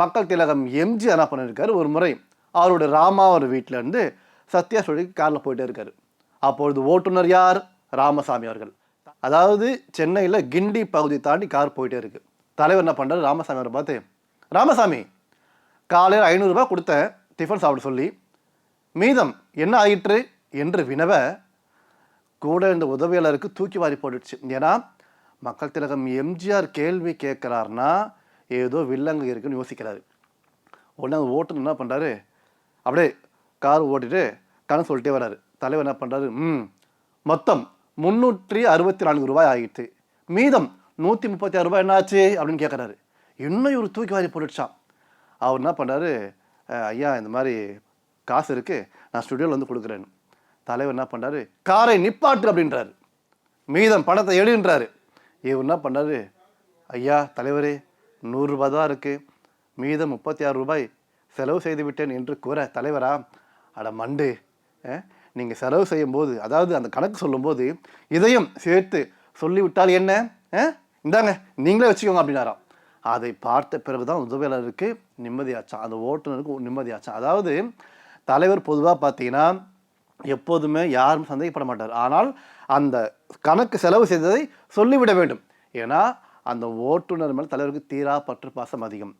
மக்கள் திலகம் எம்ஜி என்ன பண்ணியிருக்காரு ஒரு முறை அவரோட ராமா ஒரு வீட்டில் இருந்து சத்யா ஸ்டுடியோக்கு காரில் போயிட்டே இருக்காரு. அப்பொழுது ஓட்டுநர் யார்? ராமசாமி அவர்கள். அதாவது சென்னையில் கிண்டி பகுதி தாண்டி கார் போயிட்டே இருக்கு. தலைவர் என்ன பண்ணுறாரு ராமசாமி அவரை பார்த்து ராமசாமி காலையில் ஐநூறுரூபா கொடுத்தேன். டிஃபன் சாப்பிட சொல்லி மீதம் என்ன ஆயிற்று? என்று வினவ கூட இந்த உதவியாளருக்கு தூக்கி வாரி போட்டுடுச்சு. ஏன்னா மக்கள் திலகம் எம்ஜிஆர் கேள்வி கேட்குறாருன்னா ஏதோ வில்லங்க இருக்குன்னு யோசிக்கிறாரு. உடனே அந்த ஓட்டுநர் என்ன பண்ணுறாரு அப்படியே கார் ஓட்டிட்டு கணக்கு சொல்லிட்டே வராரு தலைவர் என்ன பண்ணுறாரு ம் மொத்தம் முந்நூற்றி அறுபத்தி நான்கு ரூபாய் ஆகிட்டு மீதம் நூற்றி முப்பத்தி ஆறு ரூபாய் என்ன ஆச்சு அப்படின்னு கேட்குறாரு இன்னும் இவர் தூக்கி வாரி போட்டுச்சான் அவர் என்ன பண்ணுறாரு ஐயா இந்த மாதிரி காசு இருக்குது நான் ஸ்டுடியோவில் வந்து கொடுக்குறேன்னு தலைவர் என்ன பண்ணுறாரு காரை நிப்பாட்டு அப்படின்றாரு. மீதம் பணத்தை எடுன்றாரு இவர் என்ன பண்ணாரு ஐயா தலைவரே நூறுரூபா தான் இருக்குது மீதம் முப்பத்தி ஆறு ரூபாய் செலவு செய்து விட்டேன் என்று கூற தலைவரா அட மண்டு. நீங்கள் செலவு செய்யும்போது அதாவது அந்த கணக்கு சொல்லும்போது இதையும் சேர்த்து சொல்லிவிட்டால் என்ன? இந்தாங்க நீங்களே வச்சுக்கோங்க அப்படின்னாராம். அதை பார்த்த பிறகு தான் உதவியாளருக்கு நிம்மதியாச்சான் அந்த ஓட்டுநருக்கு நிம்மதியாச்சான் அதாவது தலைவர் பொதுவாக பார்த்தீங்கன்னா எப்போதுமே யாரும் சந்தேகப்பட மாட்டார். ஆனால் அந்த கணக்கு செலவு செய்ததை சொல்லிவிட வேண்டும். ஏன்னா அந்த ஓட்டுநர் மேல் தலைவருக்கு தீரா பற்று பாசம் அதிகம்.